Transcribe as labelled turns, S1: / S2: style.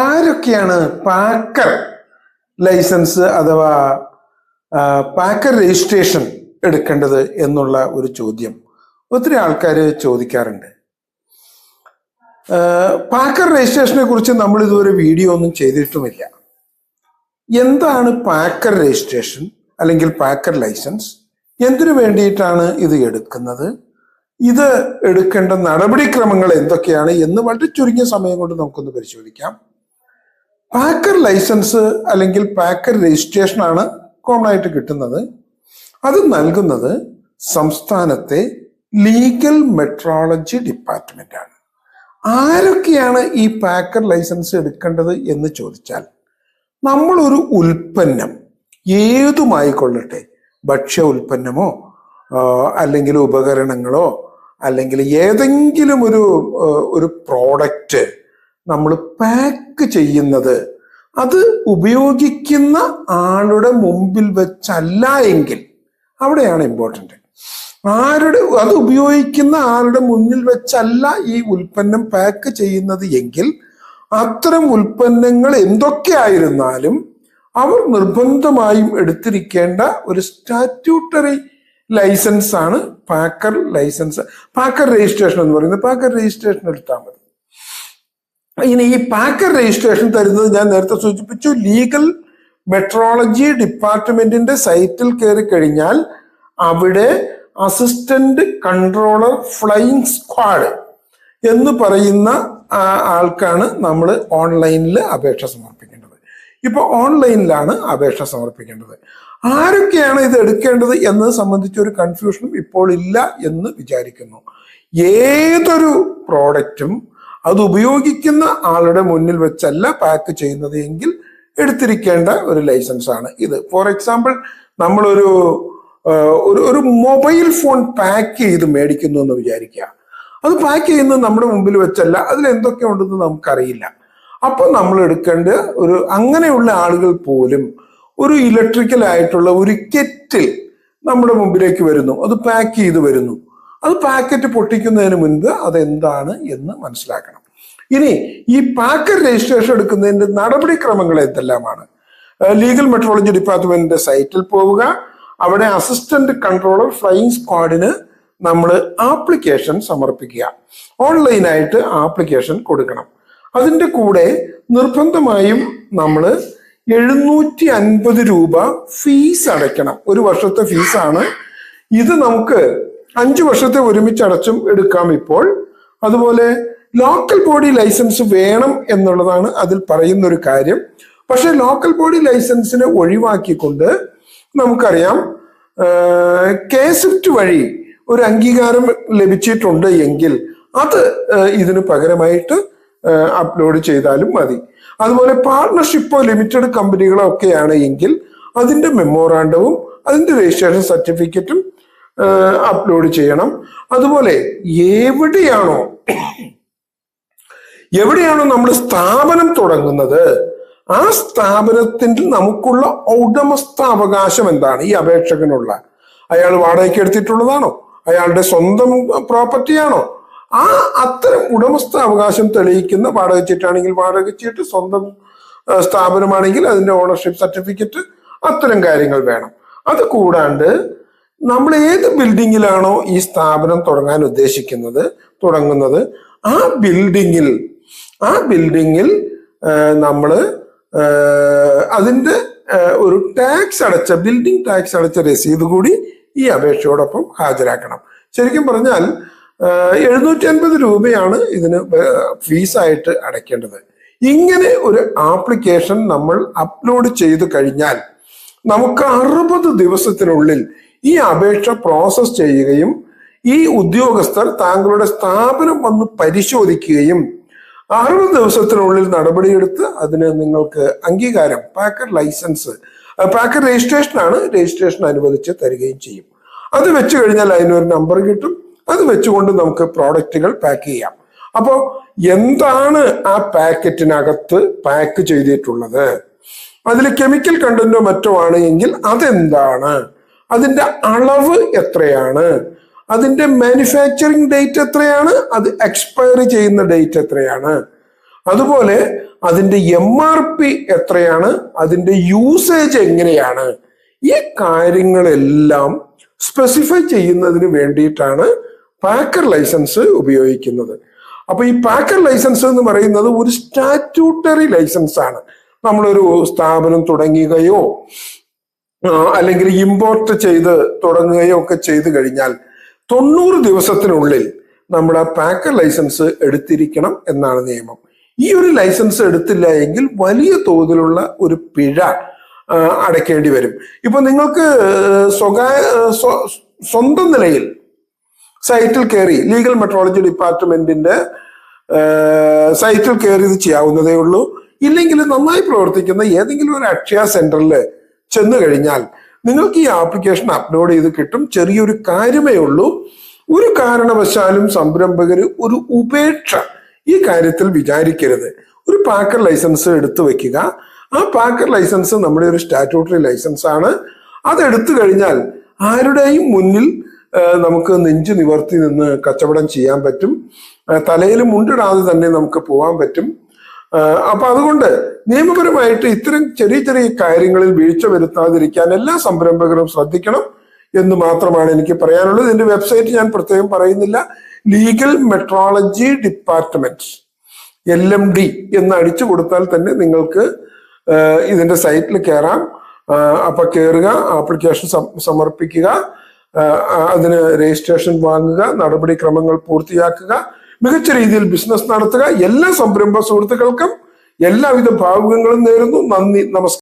S1: ആരൊക്കെയാണ് packer licence അഥവാ packer registration എടുക്കേണ്ടത് എന്നുള്ള ഒരു ചോദ്യം ഒത്തിരി ആൾക്കാർ ചോദിക്കാറുണ്ട്. പാക്കർ രജിസ്ട്രേഷനെ കുറിച്ച് നമ്മൾ ഇതുവരെ വീഡിയോ ഒന്നും ചെയ്തിട്ടുമില്ല. എന്താണ് പാക്കർ രജിസ്ട്രേഷൻ അല്ലെങ്കിൽ പാക്കർ ലൈസൻസ്? എന്തിനു വേണ്ടിയിട്ടാണ് ഇത് എടുക്കുന്നത്? ഇത് എടുക്കേണ്ട നടപടിക്രമങ്ങൾ എന്തൊക്കെയാണ് എന്ന് വളരെ ചുരുങ്ങിയ സമയം കൊണ്ട് നമുക്കൊന്ന് പരിശോധിക്കാം. പാക്കർ ലൈസൻസ് അല്ലെങ്കിൽ പാക്കർ രജിസ്ട്രേഷൻ ആണ് കോമൺ ആയിട്ട് കിട്ടുന്നത്. അത് നൽകുന്നത് സംസ്ഥാനത്തെ ലീഗൽ മെട്രോളജി ഡിപ്പാർട്ട്മെന്റ് ആണ്. ആരൊക്കെയാണ് ഈ പാക്കർ ലൈസൻസ് എടുക്കേണ്ടത് എന്ന് ചോദിച്ചാൽ നമ്മൾ ഒരു ഉൽപ്പന്നം ഏതുമായിക്കൊള്ളട്ടെ ഭക്ഷ്യ ഉൽപ്പന്നമോ അല്ലെങ്കിൽ ഉപകരണങ്ങളോ അല്ലെങ്കിൽ ഏതെങ്കിലും ഒരു ഒരു പ്രോഡക്റ്റ് നമ്മൾ പാക്ക് ചെയ്യുന്നത് അത് ഉപയോഗിക്കുന്ന ആളുടെ മുമ്പിൽ വെച്ചല്ല എങ്കിൽ അവിടെയാണ് ഇമ്പോർട്ടന്റ് ആരുടെ അത് ഉപയോഗിക്കുന്ന ആളുടെ മുന്നിൽ വെച്ചല്ല ഈ ഉൽപ്പന്നം പാക്ക് ചെയ്യുന്നത് എങ്കിൽ അത്തരം ഉൽപ്പന്നങ്ങൾ എന്തൊക്കെ ആയിരുന്നാലും അവർ നിർബന്ധമായും എടുത്തിരിക്കേണ്ട ഒരു സ്റ്റാറ്റ്യൂട്ടറി ലൈസൻസ് ആണ്. പാക്കർ ലൈസൻസ് പാക്കർ രജിസ്ട്രേഷൻ എന്ന് പറയുന്നത് പാക്കർ രജിസ്ട്രേഷൻ എടുത്താൽ മതി. ഇനി ഈ പാക്കർ രജിസ്ട്രേഷൻ തരുന്നത് ഞാൻ നേരത്തെ സൂചിപ്പിച്ചു ലീഗൽ മെട്രോളജി ഡിപ്പാർട്ട്മെന്റിന്റെ സൈറ്റിൽ കയറി കഴിഞ്ഞാൽ അവിടെ അസിസ്റ്റന്റ് കൺട്രോളർ ഫ്ലൈയിങ് സ്ക്വാഡ് എന്ന് പറയുന്ന ആൾക്കാണ് നമ്മൾ ഓൺലൈനിൽ അപേക്ഷ സമർപ്പിക്കേണ്ടത്. ഇപ്പൊ ഓൺലൈനിലാണ് അപേക്ഷ സമർപ്പിക്കേണ്ടത്. ആരൊക്കെയാണ് ഇത് എടുക്കേണ്ടത് എന്നത് സംബന്ധിച്ച ഒരു കൺഫ്യൂഷനും ഇപ്പോൾ ഇല്ല എന്ന് വിചാരിക്കുന്നു. ഏതൊരു പ്രോഡക്റ്റും അത് ഉപയോഗിക്കുന്ന ആളുടെ മുന്നിൽ വെച്ചല്ല പാക്ക് ചെയ്യുന്നത് എങ്കിൽ എടുത്തിരിക്കേണ്ട ഒരു ലൈസൻസ് ആണ് ഇത്. ഫോർ എക്സാമ്പിൾ നമ്മളൊരു ഒരു ഒരു മൊബൈൽ ഫോൺ പാക്ക് ചെയ്ത് മേടിക്കുന്നു എന്ന് വിചാരിക്കുക. അത് പാക്ക് ചെയ്യുന്നത് നമ്മുടെ മുമ്പിൽ വെച്ചല്ല അതിൽ എന്തൊക്കെ ഉണ്ടെന്ന് നമുക്കറിയില്ല. അപ്പൊ നമ്മൾ എടുക്കേണ്ട ഒരു അങ്ങനെയുള്ള ആളുകൾ പോലും ഒരു ഇലക്ട്രിക്കൽ ആയിട്ടുള്ള ഒരു കെറ്റിൽ നമ്മുടെ മുമ്പിലേക്ക് വരുന്നു. അത് പാക്ക് ചെയ്ത് വരുന്നു. അത് പാക്കറ്റ് പൊട്ടിക്കുന്നതിന് മുൻപ് അതെന്താണ് എന്ന് മനസ്സിലാക്കണം. ഇനി ഈ പാക്കർ രജിസ്ട്രേഷൻ എടുക്കുന്നതിന്റെ നടപടിക്രമങ്ങൾ എന്തെല്ലാമാണ്? ലീഗൽ മെട്രോളജി ഡിപ്പാർട്ട്മെന്റിന്റെ സൈറ്റിൽ പോവുക. അവിടെ അസിസ്റ്റന്റ് കൺട്രോളർ ഫ്ലൈയിങ് സ്ക്വാഡിന് നമ്മൾ ആപ്ലിക്കേഷൻ സമർപ്പിക്കുക. ഓൺലൈനായിട്ട് ആപ്ലിക്കേഷൻ കൊടുക്കണം. അതിന്റെ കൂടെ നിർബന്ധമായും നമ്മൾ എഴുന്നൂറ്റി അൻപത് രൂപ ഫീസ് അടയ്ക്കണം. ഒരു വർഷത്തെ ഫീസാണ് ഇത് നമുക്ക് അഞ്ച് വർഷത്തെ ഒരുമിച്ച് അടച്ചും എടുക്കാം ഇപ്പോൾ. അതുപോലെ ലോക്കൽ ബോഡി ലൈസൻസ് വേണം എന്നുള്ളതാണ് അതിൽ പറയുന്ന ഒരു കാര്യം. പക്ഷെ ലോക്കൽ ബോഡി ലൈസൻസിനെ ഒഴിവാക്കിക്കൊണ്ട് നമുക്കറിയാം കെ സ്വിഫ്റ്റ് വഴി ഒരു അംഗീകാരം ലഭിച്ചിട്ടുണ്ട് എങ്കിൽ അത് ഇതിന് പകരമായിട്ട് അപ്ലോഡ് ചെയ്താലും മതി. അതുപോലെ പാർട്ണർഷിപ്പോ ലിമിറ്റഡ് കമ്പനികളോ ഒക്കെയാണ് എങ്കിൽ അതിന്റെ മെമ്മോറാണ്ടവും അതിന്റെ രജിസ്ട്രേഷൻ സർട്ടിഫിക്കറ്റും അപ്ലോഡ് ചെയ്യണം. അതുപോലെ എവിടെയാണോ എവിടെയാണോ നമ്മൾ സ്ഥാപനം തുടങ്ങുന്നത് ആ സ്ഥാപനത്തിൽ നമുക്കുള്ള ഉടമസ്ഥാവകാശം എന്താണ്? ഈ അപേക്ഷകനുള്ള. അയാൾ വാടകയ്ക്ക് എടുത്തിട്ടുള്ളതാണോ? അയാളുടെ സ്വന്തം പ്രോപ്പർട്ടിയാണോ ആ അത്തരം ഉടമസ്ഥ അവകാശം തെളിയിക്കുന്ന വാടക ചീട്ടാണെങ്കിൽ വാടക ചീട്ട് സ്വന്തം സ്ഥാപനമാണെങ്കിൽ അതിന്റെ ഓണർഷിപ്പ് സർട്ടിഫിക്കറ്റ് അത്തരം കാര്യങ്ങൾ വേണം. അത് കൂടാണ്ട് നമ്മൾ ഏത് ബിൽഡിങ്ങിലാണോ ഈ സ്ഥാപനം തുടങ്ങാൻ ഉദ്ദേശിക്കുന്നത് തുടങ്ങുന്നത് ആ ബിൽഡിങ്ങിൽ ആ ബിൽഡിങ്ങിൽ നമ്മൾ അതിന്റെ ഒരു ടാക്സ് അടച്ച ബിൽഡിംഗ് ടാക്സ് അടച്ച രസീത് കൂടി ഈ അപേക്ഷയോടൊപ്പം ഹാജരാക്കണം. ശരിക്കും പറഞ്ഞാൽ എഴുന്നൂറ്റി അൻപത് രൂപയാണ് ഇതിന് ഫീസായിട്ട് അടയ്ക്കേണ്ടത്. ഇങ്ങനെ ഒരു ആപ്ലിക്കേഷൻ നമ്മൾ അപ്ലോഡ് ചെയ്തു കഴിഞ്ഞാൽ നമുക്ക് അറുപത് ദിവസത്തിനുള്ളിൽ ഈ അപേക്ഷ പ്രോസസ് ചെയ്യുകയും ഈ ഉദ്യോഗസ്ഥർ താങ്കളുടെ സ്ഥാപനം വന്ന് പരിശോധിക്കുകയും അറുപത് ദിവസത്തിനുള്ളിൽ നടപടിയെടുത്ത് അതിന് നിങ്ങൾക്ക് അംഗീകാരം പാക്കർ ലൈസൻസ് പാക്കർ രജിസ്ട്രേഷൻ ആണ് രജിസ്ട്രേഷൻ അനുവദിച്ച് തരികയും ചെയ്യും. അത് വെച്ച് കഴിഞ്ഞാൽ അതിനൊരു നമ്പർ കിട്ടും. അത് വെച്ചുകൊണ്ട് നമുക്ക് പ്രോഡക്റ്റുകൾ പാക്ക് ചെയ്യാം. അപ്പോൾ എന്താണ് ആ പാക്കറ്റിനകത്ത് പാക്ക് ചെയ്തിട്ടുള്ളത്? അതിൽ കെമിക്കൽ കണ്ടന്റോ മറ്റോ ആണ് എങ്കിൽ അതെന്താണ്? അതിന്റെ അളവ് എത്രയാണ്? അതിന്റെ മാനുഫാക്ചറിങ് ഡേറ്റ് എത്രയാണ്? അത് എക്സ്പയറി ചെയ്യുന്ന ഡേറ്റ് എത്രയാണ്? അതുപോലെ അതിന്റെ എം ആർ പി എത്രയാണ്? അതിന്റെ യൂസേജ് എങ്ങനെയാണ്? ഈ കാര്യങ്ങളെല്ലാം സ്പെസിഫൈ ചെയ്യുന്നതിന് വേണ്ടിയിട്ടാണ് പാക്കർ ലൈസൻസ് ഉപയോഗിക്കുന്നത്. അപ്പൊ ഈ പാക്കർ ലൈസൻസ് എന്ന് പറയുന്നത് ഒരു സ്റ്റാറ്റ്യൂട്ടറി ലൈസൻസ് ആണ്. നമ്മളൊരു സ്ഥാപനം തുടങ്ങുകയോ അല്ലെങ്കിൽ ഇമ്പോർട്ട് ചെയ്ത് തുടങ്ങുകയോ ഒക്കെ ചെയ്തു കഴിഞ്ഞാൽ തൊണ്ണൂറ് ദിവസത്തിനുള്ളിൽ നമ്മുടെ പാക്കർ ലൈസൻസ് എടുത്തിരിക്കണം എന്നാണ് നിയമം. ഈ ഒരു ലൈസൻസ് എടുത്തില്ല എങ്കിൽ വലിയ തോതിലുള്ള ഒരു പിഴ അടയ്ക്കേണ്ടി വരും. ഇപ്പൊ നിങ്ങൾക്ക് സ്വകാര്യ സ്വന്തം നിലയിൽ സൈറ്റിൽ കയറി ലീഗൽ മെട്രോളജി ഡിപ്പാർട്ട്മെന്റിന്റെ സൈറ്റിൽ കയറി ഇത് ചെയ്യാവുന്നതേ ഉള്ളൂ. ഇല്ലെങ്കിൽ നന്നായി പ്രവർത്തിക്കുന്ന ഏതെങ്കിലും ഒരു അക്ഷയ സെന്ററിൽ ചെന്നു കഴിഞ്ഞാൽ നിങ്ങൾക്ക് ഈ ആപ്ലിക്കേഷൻ അപ്ലോഡ് ചെയ്ത് കിട്ടും. ചെറിയൊരു കാര്യമേ ഉള്ളൂ. ഒരു കാരണവശാലും സംരംഭകർ ഒരു ഉപേക്ഷ ഈ കാര്യത്തിൽ വിചാരിക്കരുത്. ഒരു പാക്കർ ലൈസൻസ് എടുത്തു വെക്കുക. ആ പാക്കർ ലൈസൻസ് നമ്മുടെ ഒരു സ്റ്റാറ്റ്യൂട്ടറി ലൈസൻസ് ആണ് അത് എടുത്തു കഴിഞ്ഞാൽ ആരുടെയും മുന്നിൽ നമുക്ക് നെഞ്ചു നിവർത്തി നിന്ന് കച്ചവടം ചെയ്യാൻ പറ്റും. തലയിൽ മുണ്ടിടാതെ തന്നെ നമുക്ക് പോകാൻ പറ്റും. അപ്പൊ അതുകൊണ്ട് നിയമപരമായിട്ട് ഇത്തരം ചെറിയ ചെറിയ കാര്യങ്ങളിൽ വീഴ്ച വരുത്താതിരിക്കാൻ എല്ലാ സംരംഭകരും ശ്രദ്ധിക്കണം എന്ന് മാത്രമാണ് എനിക്ക് പറയാനുള്ളത്. ഇതിന്റെ വെബ്സൈറ്റ് ഞാൻ പ്രത്യേകം പറയുന്നില്ല. Legal metrology department L M D എന്ന് അടിച്ചു കൊടുത്താൽ തന്നെ നിങ്ങൾക്ക് ഇതിന്റെ സൈറ്റിൽ കയറാം അപ്പൊ കയറുക ആപ്ലിക്കേഷൻ സമർപ്പിക്കുക. അതിന് രജിസ്ട്രേഷൻ വാങ്ങുക നടപടിക്രമങ്ങൾ പൂർത്തിയാക്കുക മികച്ച രീതിയിൽ ബിസിനസ് നടത്തുക. എല്ലാ സംരംഭ സുഹൃത്തുക്കൾക്കും എല്ലാവിധ ഭാവുകങ്ങളും നേരുന്നു. നന്ദി നമസ്കാരം.